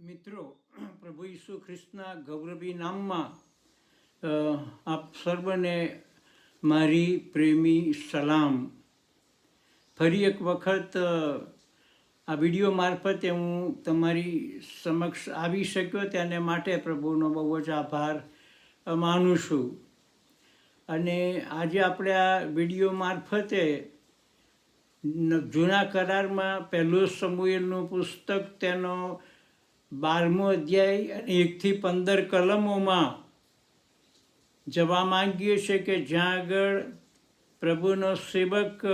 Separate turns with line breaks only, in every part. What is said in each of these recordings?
મિત્રો, પ્રભુ ઈસુ ખ્રિસ્તના ગૌરવી નામમાં આપ સર્વને મારી પ્રેમી સલામ. ફરી એક વખત આ વીડિયો મારફતે હું તમારી સમક્ષ આવી શક્યો તેને માટે પ્રભુનો બહુ જ આભાર માનું છું. અને આજે આપણે આ વીડિયો મારફતે જૂના કરારમાં પહેલું સમુએલનું પુસ્તક તેનો બારમો અધ્યાય અને એકથી પંદર કલમોમાં જવા માંગીએ છીએ કે જ્યાં આગળ પ્રભુનો સેવક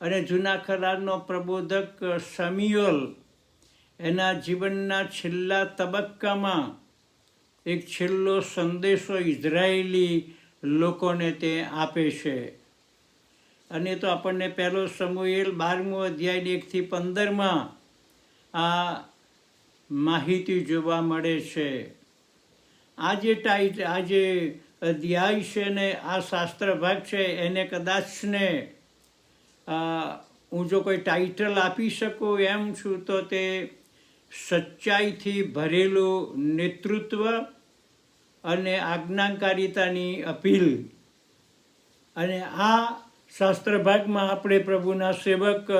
અને જૂના કરારનો પ્રબોધક સમિયોલ એના જીવનના છેલ્લા તબક્કામાં એક છેલ્લો સંદેશો ઇઝરાયેલી લોકોને તે આપે છે. અને તો આપણને પહેલો સમુએલ બારમો અધ્યાય એકથી પંદરમાં આ માહિતી જોવા મળે છે. આ જે ટાઈટ આ જે અધ્યાય છે ને આ શાસ્ત્ર ભાગ છે, એને કદાચને હું જો કોઈ ટાઇટલ આપી શકું એમ છું, તો તે સચ્ચાઈથી ભરેલું નેતૃત્વ અને આજ્ઞાકારિતાની અપીલ. અને આ શાસ્ત્ર ભાગમાં આપણે પ્રભુના સેવક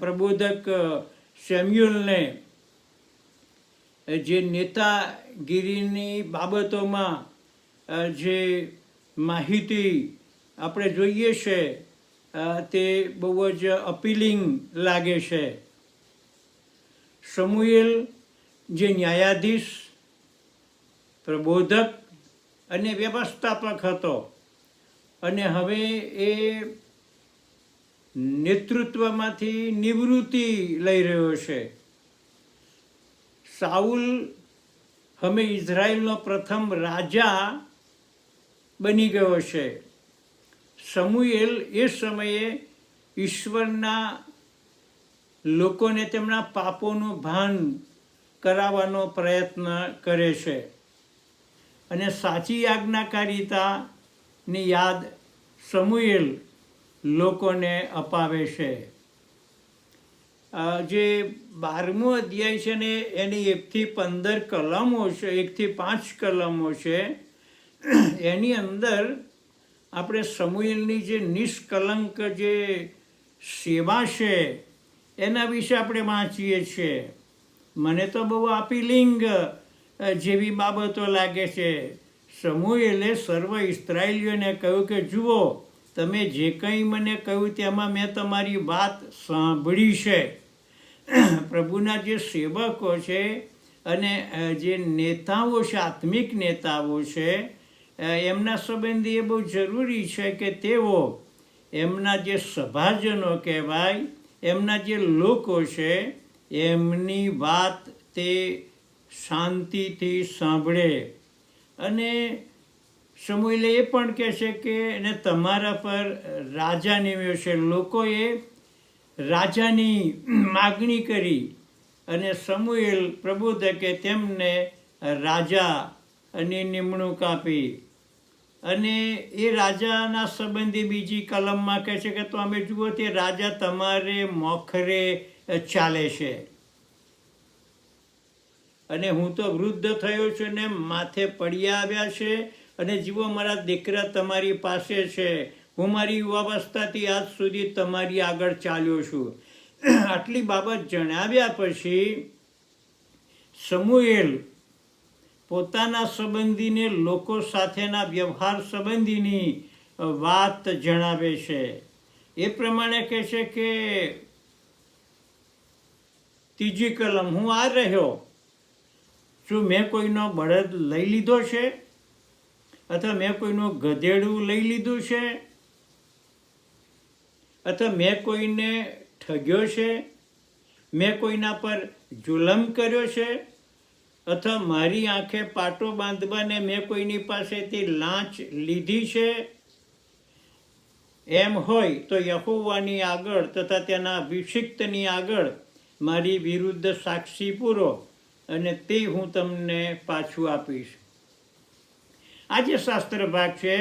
પ્રબોધક સેમ્યુલને જે નેતાગીરીની બાબતોમાં જે માહિતી આપણે જોઈએ છે તે બહુ જ અપીલિંગ લાગે છે. સમુએલ જે ન્યાયાધીશ, પ્રબોધક અને વ્યવસ્થાપક હતો અને હવે એ નેતૃત્વમાંથી નિવૃત્તિ લઈ રહ્યો છે. સાઉલ હવે ઇઝરાયલનો પ્રથમ રાજા બની ગયો છે. સમુએલ એ સમયે ઈશ્વરના લોકોને તેમના પાપોનું ભાન કરાવવાનો પ્રયત્ન કરે છે. અને સાચી આજ્ઞાકારિતાની યાદ સમુએલ લોકોને અપાવે છે. જે બારમો અધ્યાય છે ને, એની એકથી પંદર કલમો છે, એકથી પાંચ કલમો છે. એની અંદર આપણે સમુએલની જે નિષ્કલંક જે સેવા છે, એના વિશે આપણે વાંચીએ છીએ. મને તો બહુ અપીલિંગ જેવી બાબતો લાગે છે. સમુએલે સર્વ ઇસ્રાયેલીઓને કહ્યું કે, જુઓ, તમે જે કંઈ મને કહ્યું તેમાં મેં તમારી વાત સાંભળી છે. પ્રભુના જે સેવકો છે અને જે નેતાઓ છે, આત્મિક નેતાઓ છે એમના સંબંધી એ બહુ જરૂરી છે કે તેઓ એમના જે સભાજનો કહેવાય, એમના જે લોકો છે, એમની વાત તે શાંતિથી સાંભળે. અને સમુએલે એ પણ કહે છે કે એને તમારા પર રાજા નિમ્યો છે. લોકોએ રાજાની માગણી કરી અને સમુએલ પ્રબોધકે તેમને રાજા અને નિમણૂક આપી. અને એ રાજાના સંબંધી બીજી કલમમાં કહે છે કે તો અમે જુઓ તે રાજા તમારે મોખરે ચાલે છે. અને હું તો વૃદ્ધ થયો છું ને માથે પડ્યા આવ્યા છે અને જુઓ મારા દીકરા તમારી પાસે છે. હું મારી યુવાવસ્થાથી આજ સુધી તમારી આગળ ચાલ્યો છું. આટલી બાબત જણાવ્યા પછી સમુએલ પોતાના સંબંધીને લોકો સાથેના વ્યવહાર સંબંધીની વાત જણાવે છે. એ પ્રમાણે કહે છે કે, ત્રીજી કલમ, હું આ રહ્યો. શું મેં કોઈનો બળદ લઈ લીધો છે? અથવા મેં કોઈનું ગધેડું લઈ લીધું છે? અથવા મેં કોઈને ઠગ્યો છે, મેં કોઈના પર જુલમ કર્યો છે, અથવા મારી આંખે પાટો બાંધવાને મેં કોઈની પાસેથી લાંચ લીધી છે, એમ હોય તો યહોવાની આગળ તથા તેના અભિષિક્તની આગળ મારી વિરુદ્ધ સાક્ષી પૂરો અને તે હું તમને પાછું આપીશ. આ જે શાસ્ત્ર ભાગ છે,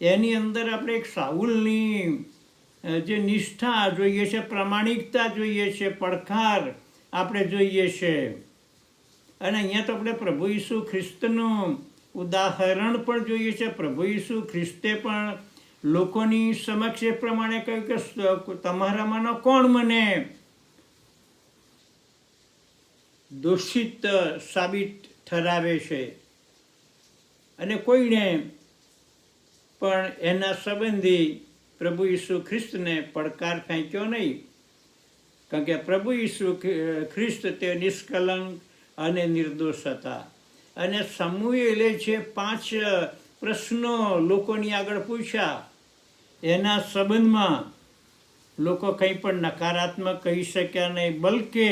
એની અંદર આપણે એક સાઉલની જે નિષ્ઠા જોઈએ છે, પ્રમાણિકતા જોઈએ છે, પડકાર આપણે જોઈએ છે. અને અહીંયા તો આપણે પ્રભુ ઈસુ ખ્રિસ્તનું ઉદાહરણ પણ જોઈએ છે. પ્રભુ ઈસુ ખ્રિસ્તે પણ લોકોની સમક્ષ એ પ્રમાણે કહ્યું કે તમારામાંનો કોણ મને દોષિત સાબિત ઠરાવે છે? અને કોઈને પણ એના સંબંધી પ્રભુ ઈસુ ખ્રિસ્તને પડકાર ફેંક્યો નહીં. કારણ કે પ્રભુ ઈસુ ખ્રિસ્ત તે નિષ્કલંક અને નિર્દોષ હતા. અને સમૂહેલે જે પાંચ પ્રશ્નો લોકોની આગળ પૂછ્યા. એના સંબંધમાં લોકો કંઈ પણ નકારાત્મક કહી શક્યા નહીં, બલકે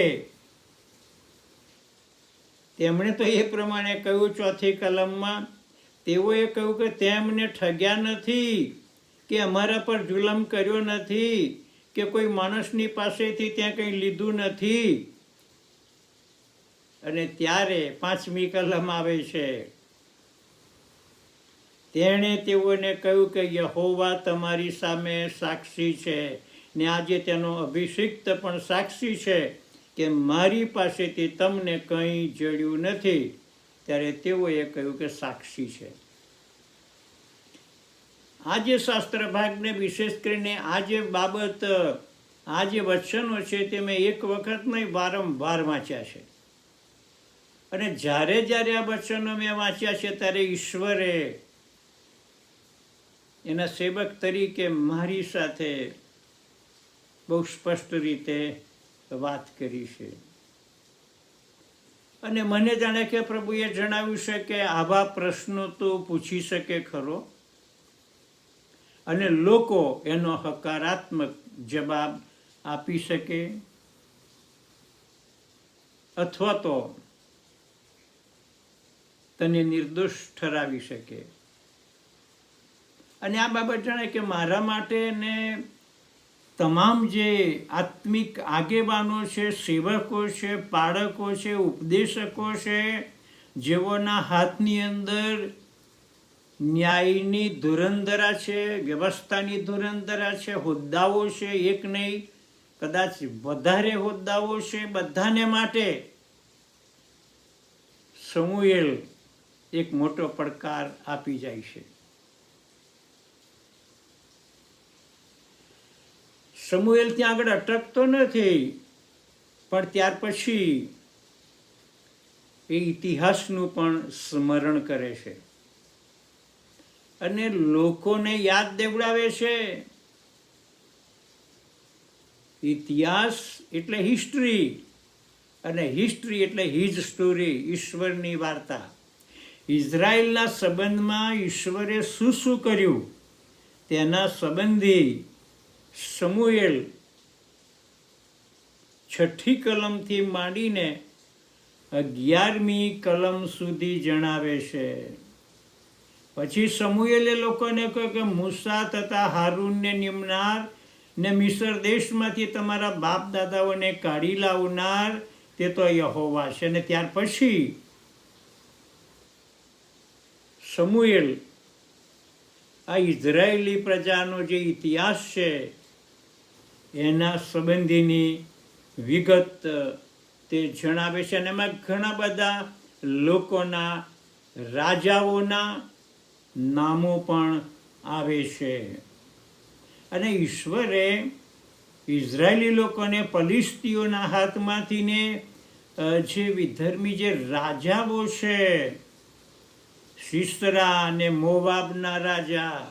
તેમણે તો એ પ્રમાણે કહ્યું ચોથી કલમમાં, તેઓએ કહ્યું કે તેમને ઠગ્યા નથી. કે અમારા પર જુલમ કર્યો નથી, કે કોઈ માણસની પાસેથી ત્યાં કંઈ લીધું નથી. અને ત્યારે પાંચમી કલમ આવે છે, તેણે તેઓને કહ્યું કે યહોવા તમારી સામે સાક્ષી છે, ને આજે તેનો અભિષિક્ત પણ સાક્ષી છે કે મારી પાસેથી તમને કંઈ જડ્યું નથી. ત્યારે તેઓએ કહ્યું કે સાક્ષી છે. આ જે શાસ્ત્ર ભાગને વિશેષ કરીને આ જે બાબત આ જે વચનો છે તે મેં એક વખત નહીં વારંવાર વાંચ્યા છે. અને જ્યારે જ્યારે આ વચનો મેં વાંચ્યા છે ત્યારે ઈશ્વરે એના સેવક તરીકે મારી સાથે બહુ સ્પષ્ટ રીતે વાત કરી છે. અને મને જાણે કે પ્રભુએ જણાવ્યું છે કે આવા પ્રશ્નો તો પૂછી શકે ખરો. અને લોકો એનો હકારાત્મક જવાબ આપી શકે. અથવા તો તને નિર્દોષ ઠરાવી શકે. અને આ બાબત જણાય કે મારા માટે ને તમામ જે આત્મિક આગેવાનો છે, સેવકો છે પાળકો છે, ઉપદેશકો છે, જેઓના હાથની અંદર ન્યાયની ધુરંધરા છે, વ્યવસ્થાની ધુરંધરા છે, હોદ્દાઓ છે, એક નહીં, કદાચ વધારે હોદ્દાઓ છે, બધાને માટે સમુએલ એક મોટો પડકાર આપી જાય છે. સમુએલ ત્યાં આગળ અટકતો નથી, પણ ત્યાર પછી એ ઇતિહાસનું પણ સ્મરણ કરે છે. અને લોકોને યાદ દેવડાવે છે. ઇતિહાસ એટલે હિસ્ટ્રી અને હિસ્ટ્રી એટલે હિજ સ્ટોરી ઈશ્વરની વાર્તા. ઇઝરાયલના સંબંધમાં ઈશ્વરે શું શું કર્યું? તેના સંબંધી સમુએલ છઠ્ઠી કલમથી માંડીને અગિયારમી કલમ સુધી જણાવે છે. પછી સમુએલે લોકોને કહ્યું કે મૂસા તથા હારૂનને નિમનાર ને મિસર દેશમાંથી તમારા બાપ દાદાઓને કાઢી લાવનાર, તે તો યહોવા છે. અને ત્યાર પછી સમુએલ, આ ઇઝરાયેલી પ્રજાનો જે ઇતિહાસ છે, એના સંબંધીની વિગત તે જણાવે છે. અને એમાં ઘણા બધા લોકોના રાજાઓના નામો પણ આવે છે. અને ઈશ્વરે ઇઝરાયેલી લોકોને પલિસ્તીઓના હાથમાંથી ને જે વિધર્મી જે રાજાઓ છે શિસ્તરા અને મોવાબના રાજા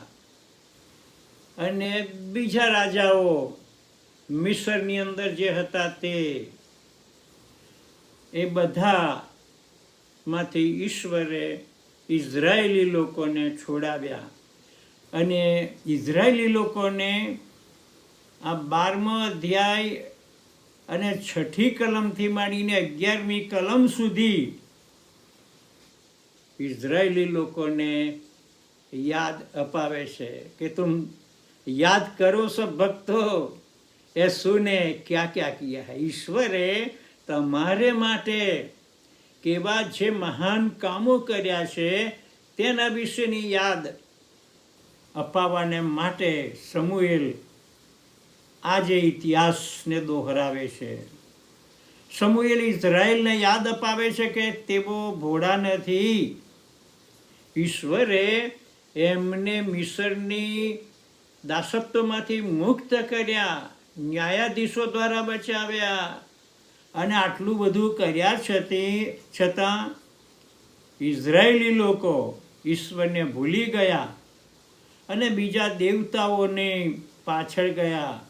અને બીજા રાજાઓ મિસરની અંદર જે હતા તે, એ બધામાંથી ઈશ્વરે ઇઝરાયેલી લોકોને છોડાવ્યા. અને ઇઝરાયેલી લોકોને આ બારમો અધ્યાય અને છઠ્ઠી કલમથી માંડીને અગિયારમી કલમ સુધી ઇઝરાયેલી લોકોને યાદ અપાવે છે કે તું યાદ કરો સબ ભક્તો, એ સુને ક્યાં ક્યાં કિયા હૈ? ઈશ્વરે તમારે માટે કેવા જે મહાન કામો કર્યા છે, તેના વિશેની યાદ અપાવવાને માટે સમુએલ આજે ઇતિહાસને દોહરાવે છે. સમુએલ ઇઝરાયલને યાદ અપાવે છે કે તેઓ ભોળા નથી. ઈશ્વરે એમને મિસરની દાસત્વમાંથી મુક્ત કર્યા, ન્યાયાધીશો દ્વારા બચાવ્યા અને આટલું બધું કર્યા છતી છતાં ઇઝરાયેલી લોકો ઈશ્વરને ભૂલી ગયા અને બીજા દેવતાઓને પાછળ ગયા.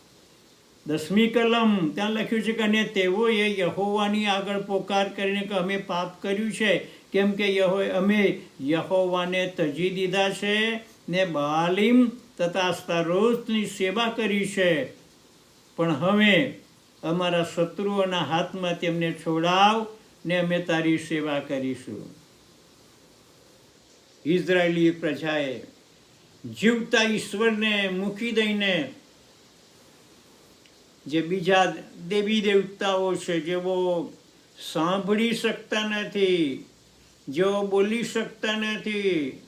દસમી કલમ ત્યાં લખ્યું છે કે, અને તેઓએ યહોવાની આગળ પોકાર કરીને કે અમે પાપ કર્યું છે, કેમ કે યહો, અમે યહોવાને તજી દીધા છે ને બાલીમ તથા સ્તરોતની સેવા કરી છે. પણ હવે અમારા શત્રુઓના હાથમાં તેમને છોડાવ ને અમે તારી સેવા કરીશું. ઇઝરાયેલી પ્રજાએ જીવતા ઈશ્વરને મૂકી દઈને જે બીજા દેવી દેવતાઓ છે જેઓ સાંભળી શકતા નથી, જેઓ બોલી શકતા નથી,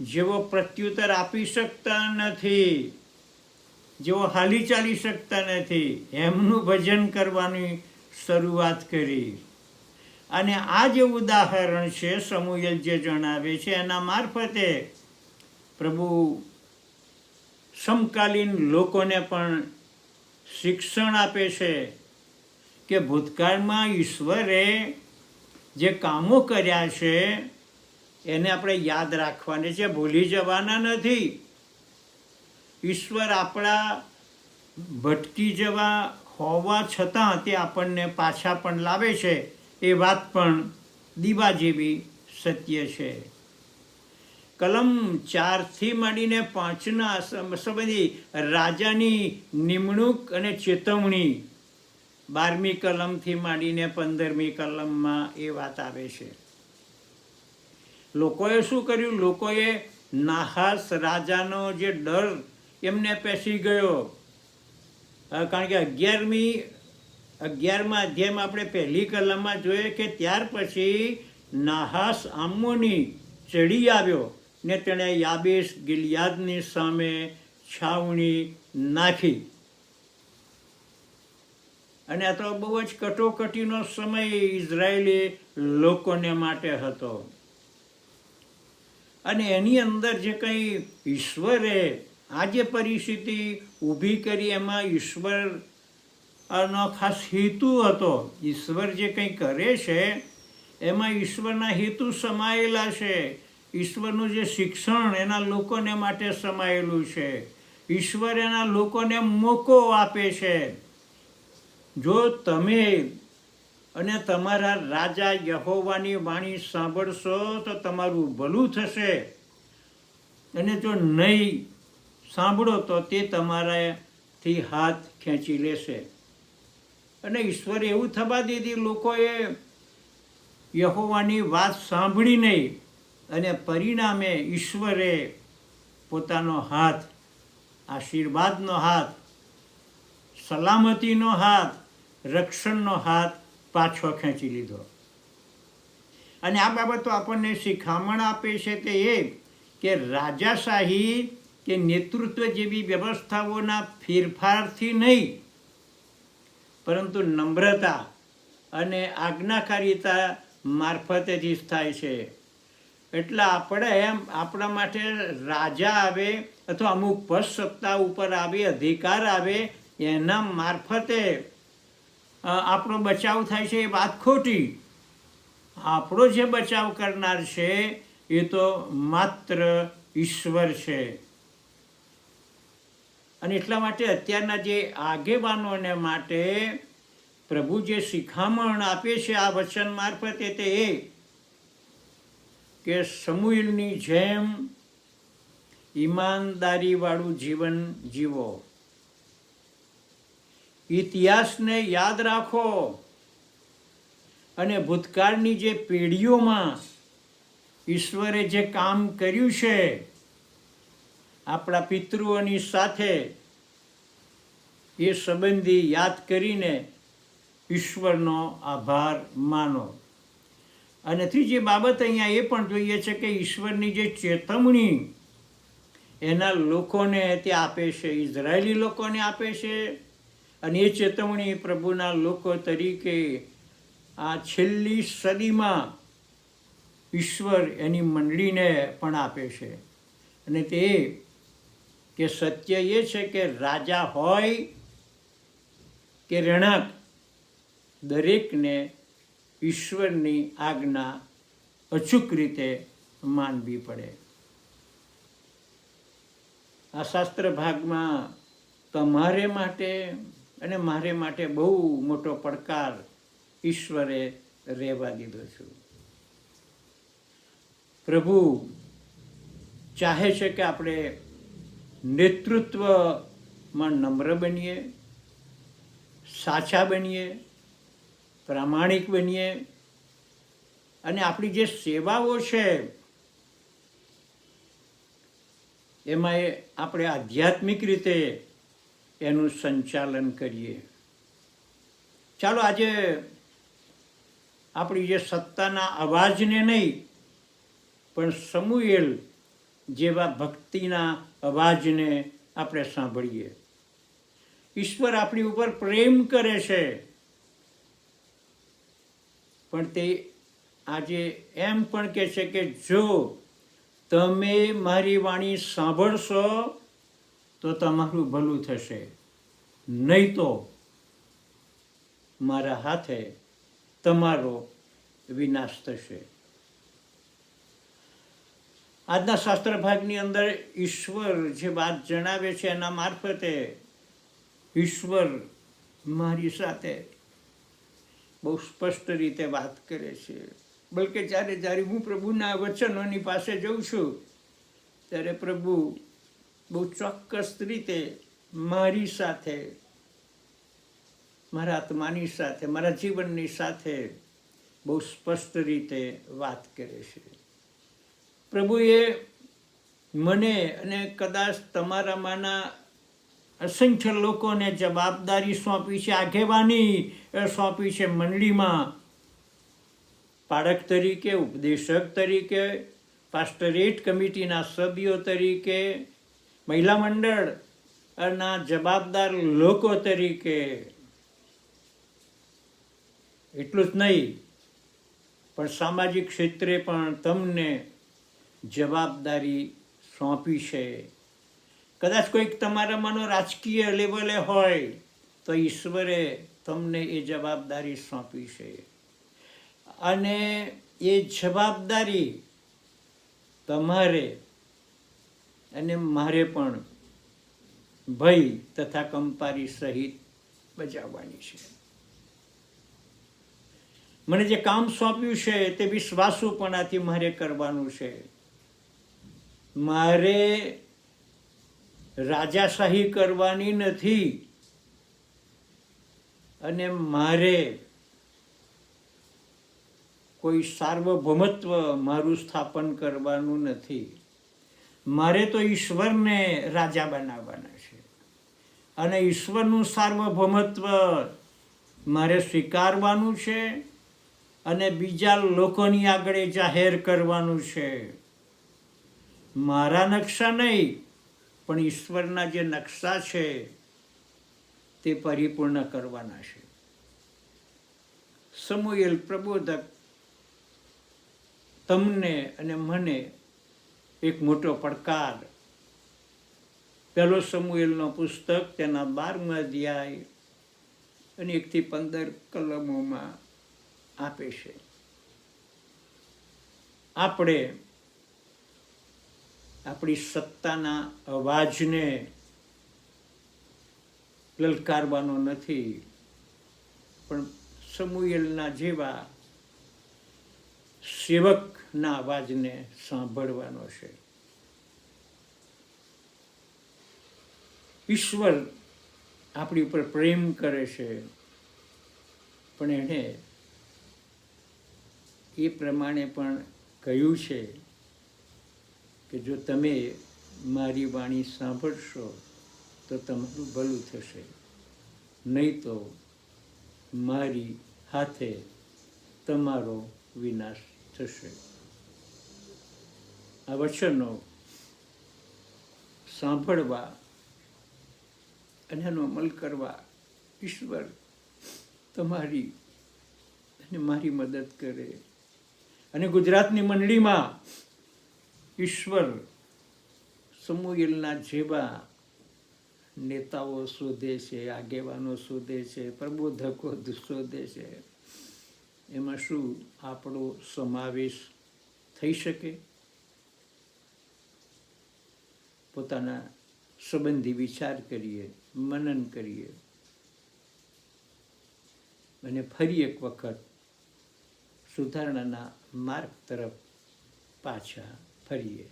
જેઓ પ્રત્યુત્તર આપી શકતા નથી જેઓ હાલી ચાલી શકતા નથી, એમનું ભજન કરવાની શરૂઆત કરી. અને આ જે ઉદાહરણ છે સમુએલ જે જણાવે છે, એના મારફતે પ્રભુ સમકાલીન લોકોને પણ શિક્ષણ આપે છે કે ભૂતકાળમાં ઈશ્વરે જે કામો કર્યા છે, એને આપણે યાદ રાખવાને છે, ભૂલી જવાના નથી. ઈશ્વર આપણા ભટકી જવા હોવા છતાં તે આપણને પાછા પણ લાવે છે, એ વાત પણ દીવા જેવી સત્ય છે. કલમ ચારથી માંડીને પાંચના સંબંધી રાજાની નિમણૂક અને ચેતવણી બારમી કલમથી માંડીને પંદરમી કલમમાં એ વાત આવે છે. લોકોએ શું કર્યું? લોકોએ નાહાસ રાજાનો જે ડર એમને પેસી ગયો. કારણ કે અગિયારમી, અગિયારમાં અધ્યાયમાં આપણે પહેલી કલમમાં જોઈએ કે ત્યાર પછી નાહાસ આમોની ચડી આવ્યો ને તેણે યાબેશ ગિલિયાદની સામે છાવણી નાખી. અને આ તો બહુ જ કટોકટીનો સમય ઇઝરાયેલી લોકોને માટે હતો. અને એની અંદર જે કંઈ ઈશ્વરે આ જે પરિસ્થિતિ ઊભી કરી એમાં ઈશ્વર નો ખાસ હેતુ હતો. ઈશ્વર જે કંઈ કરે છે, એમાં ઈશ્વરના હેતુ સમાયેલા છે. ઈશ્વરનું જે શિક્ષણ એના લોકોને માટે સમાયેલું છે. ઈશ્વર એના લોકોને મોકો આપે છે. જો તમે અને તમારા રાજા યહોવાની વાણી સાંભળશો તો તમારું ભલું થશે. અને જો નહીં સાંભળો તો તે તમારાથી હાથ ખેંચી લેશે. અને ઈશ્વરે એવું થવા દીધી, લોકોએ યહોવાની વાત સાંભળી નહીં અને પરિણામે ઈશ્વરે પોતાનો હાથ, આશીર્વાદનો હાથ, સલામતીનો હાથ, રક્ષણનો હાથ પાછો ખેંચી લીધો. અને આ બાબતો આપણને શિખામણ આપે છે તે એ કે રાજાશાહી કે નેતૃત્વ જેવી વ્યવસ્થાઓના ફેરફારથી નહીં, પરંતુ નમ્રતા અને આજ્ઞાકારિતા મારફતે જ થાય છે. એટલે આપણે એમ આપણા માટે રાજા આવે અથવા અમુક પદ સત્તા ઉપર આવે, અધિકાર આવે, એના મારફતે આપણો બચાવ થાય છે એ વાત ખોટી. આપણો જે બચાવ કરનાર છે એ તો માત્ર ઈશ્વર છે. અને એટલા માટે અત્યારના જે આગેવાનોને માટે પ્રભુ જે શિખામણ આપે છે આ વચન મારફતે તે એ કે સમુએલની જેમ ઈમાનદારીવાળું જીવન જીવો. ઇતિહાસને યાદ રાખો અને ભૂતકાળની જે પેઢીઓમાં ઈશ્વરે જે કામ કર્યું છે આપણા પિતૃઓની સાથે એ સંબંધી યાદ કરીને ઈશ્વરનો આભાર માનો. અને ત્રીજી બાબત અહીંયા એ પણ જોઈએ છે કે ઈશ્વરની જે ચેતવણી એના લોકોને તે આપે છે ઇઝરાયેલી લોકોને આપે છે અને એ ચેતવણી પ્રભુના લોકો તરીકે આ છેલ્લી સદીમાં ઈશ્વર એની મંડળીને પણ આપે છે. અને તે કે સત્ય એ છે કે રાજા હોય કે રહેણાંક દરેકને ઈશ્વરની આજ્ઞા અચૂક રીતે માનવી પડે. આ શાસ્ત્ર ભાગમાં તમારે માટે અને મારે માટે બહુ મોટો પડકાર ઈશ્વરે રહેવા દીધો છું. પ્રભુ ચાહે છે કે આપણે નેતૃત્વમાં નમ્ર બનીએ, સાચા બનીએ, પ્રામાણિક બનીએ અને આપણી જે સેવાઓ છે, એમાં એ આપણે આધ્યાત્મિક રીતે એનું સંચાલન કરીએ. ચાલો આજે આપણી જે સત્તાના અવાજને નહીં, પણ સમુએલ જેવા ભક્તિના અવાજને આપણે સાંભળીએ. ઈશ્વર આપણી ઉપર પ્રેમ કરે છે. પણ તે આજે એમ પણ કહે છે કે જો તમે મારી વાણી સાંભળશો, તો તમારું ભલું થશે. નહીં તો મારા હાથે તમારો વિનાશ થશે. આજના શાસ્ત્ર ભાગની અંદર ઈશ્વર જે વાત જણાવે છે એના મારફતે ઈશ્વર મારી સાથે બહુ સ્પષ્ટ રીતે વાત કરે છે. બલકે જ્યારે જ્યારે હું પ્રભુના વચનોની પાસે જઉં છું, ત્યારે પ્રભુ બહુ ચોક્કસ રીતે મારી સાથે, મારા આત્માની સાથે, મારા જીવનની સાથે બહુ સ્પષ્ટ રીતે વાત કરે છે. પ્રભુએ મને અને કદાચ તમારામાંના અસંખ્ય લોકોને જવાબદારી સોંપી છે, આગેવાની સોંપી છે મંડળીમાં. પાડક તરીકે, ઉપદેશક તરીકે પાસ્ટરેટ કમિટીના સભ્યો તરીકે, મહિલા મંડળના જવાબદાર લોકો તરીકે. એટલું જ નહીં, પણ સામાજિક ક્ષેત્રે પણ તમને જવાબદારી સોંપી છે. કદાચ કોઈક તમારામાંનો રાજકીય લેવલે હોય, તો ઈશ્વરે તમને એ જવાબદારી સોંપી છે. અને એ જવાબદારી તમારે અને મારે પણ ભય તથા કંપારી સહિત બજાવવાની છે. મને જે કામ સોંપ્યું છે, તે વિશ્વાસુપણાથી મારે કરવાનું છે. મારે રાજાશાહી કરવાની નથી. અને મારે કોઈ સાર્વભૌમત્વ મારું સ્થાપન કરવાનું નથી. મારે તો ઈશ્વરને રાજા બનાવવાના છે. અને ઈશ્વરનું સાર્વભૌમત્વ મારે સ્વીકારવાનું છે અને બીજા લોકોની આગળ જાહેર કરવાનું છે. મારા નકશા નહીં, પણ ઈશ્વરના જે નકશા છે, તે પરિપૂર્ણ કરવાના છે. સમુએલ પ્રબોધક, તમને અને મને એક મોટો પડકાર. પહેલો સમુએલનો પુસ્તક તેના બારમા અધ્યાય અને એકથી પંદર કલમોમાં આપે છે. આપણે આપણી સત્તાના અવાજને લલકારવાનો નથી, પણ સમુએલના જેવા સેવકના અવાજને સાંભળવાનો છે. ઈશ્વર આપણી ઉપર પ્રેમ કરે છે, પણ એણે એ પ્રમાણે પણ કહ્યું છે કે જો તમે મારી વાણી સાંભળશો, તો તમારું ભલું થશે. નહીં તો મારી હાથે તમારો વિનાશ થશે. આ વચનો સાંભળવા અને એનો અમલ કરવા ઈશ્વર તમારી અને મારી મદદ કરે. અને ગુજરાતની મંડળીમાં ઈશ્વર સમુએલના જેવા નેતાઓ શોધે છે, આગેવાનો શોધે છે, પ્રબોધકો શોધે છે. એમાં શું આપણો સમાવેશ થઈ શકે? પોતાના સંબંધી વિચાર કરીએ, મનન કરીએ. અને ફરી એક વખત સુધારણાના માર્ગ તરફ પાછા ફરીએ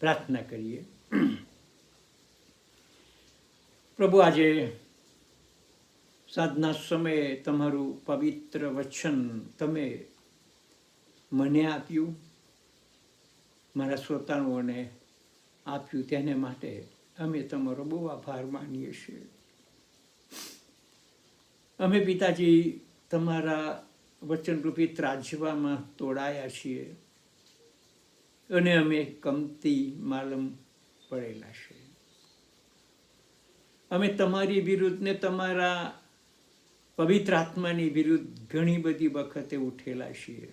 પ્રાર્થના કરીએ. પ્રભુ, આજે સાધના સમયે તમારું પવિત્ર વચન તમે મને આપ્યું, મારા શ્રોતાઓને આપ્યું તેને માટે અમે તમારો બહુ આભાર માનીએ છીએ. અમે પિતાજી તમારા વચનરૂપી ત્રાજવામાં તોડાયા છીએ. અને અમે કમતી માલમ પડેલા છે અમે તમારી વિરુદ્ધ ને તમારા પવિત્ર આત્માની વિરુદ્ધ ઘણી બધી વખતે ઉઠેલા છીએ.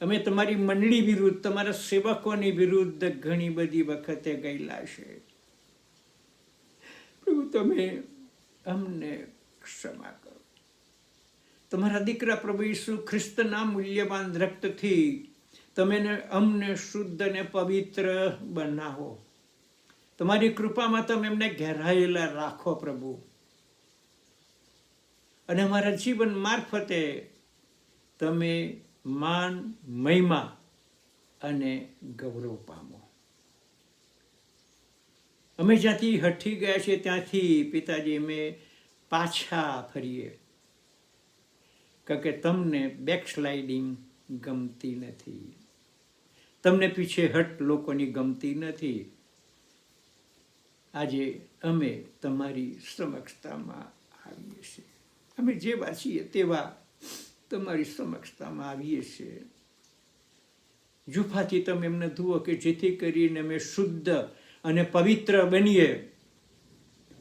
અમે તમારી મંડળી વિરુદ્ધ, તમારા સેવકોની વિરુદ્ધ ઘણી બધી વખતે ગયેલા છે પ્રભુ, તમે અમને ક્ષમા કરો. તમારા દીકરા પ્રભુ ઈસુ ખ્રિસ્તના મૂલ્યવાન રક્તથી તમે અમને શુદ્ધ અને પવિત્ર બનાવો. તમારી કૃપામાં તમે એમને ઘેરાયેલા રાખો પ્રભુ. અને અમારા જીવન મારફતે તમે માન, મહિમા અને ગૌરવ પામો. અમે જ્યાંથી હઠી ગયા છે ત્યાંથી પિતાજી, અમે પાછા ફરીએ. કારણ કે તમને બેકસ્લાઇડિંગ ગમતી નથી. તમને પીછે હટ લોકોની ગમતી નથી. આજે અમે તમારી સમક્ષતામાં આવીએ છીએ. અમે જેવા છીએ તેવા તમારી સમક્ષતામાં આવીએ છીએ. જુફાથી તમે એમને ધુઓ કે જેથી કરીને અમે શુદ્ધ અને પવિત્ર બનીએ.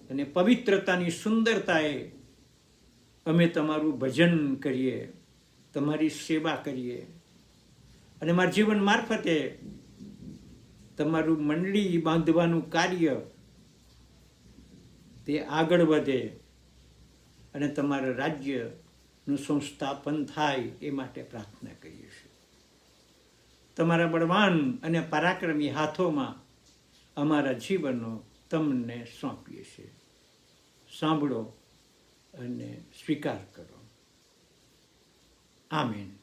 અને પવિત્રતાની સુંદરતાએ અમે તમારું ભજન કરીએ, તમારી સેવા કરીએ. અને મારા જીવન મારફતે તમારું મંડળી બાંધવાનું કાર્ય તે આગળ વધે અને તમારા રાજ્યનું સંસ્થાપન થાય એ માટે પ્રાર્થના કરીએ છીએ. તમારા બળવાન અને પરાક્રમી હાથોમાં અમારા જીવનનો તમને સોંપીએ છીએ. સાંભળો અને સ્વીકાર કરો. આમીન.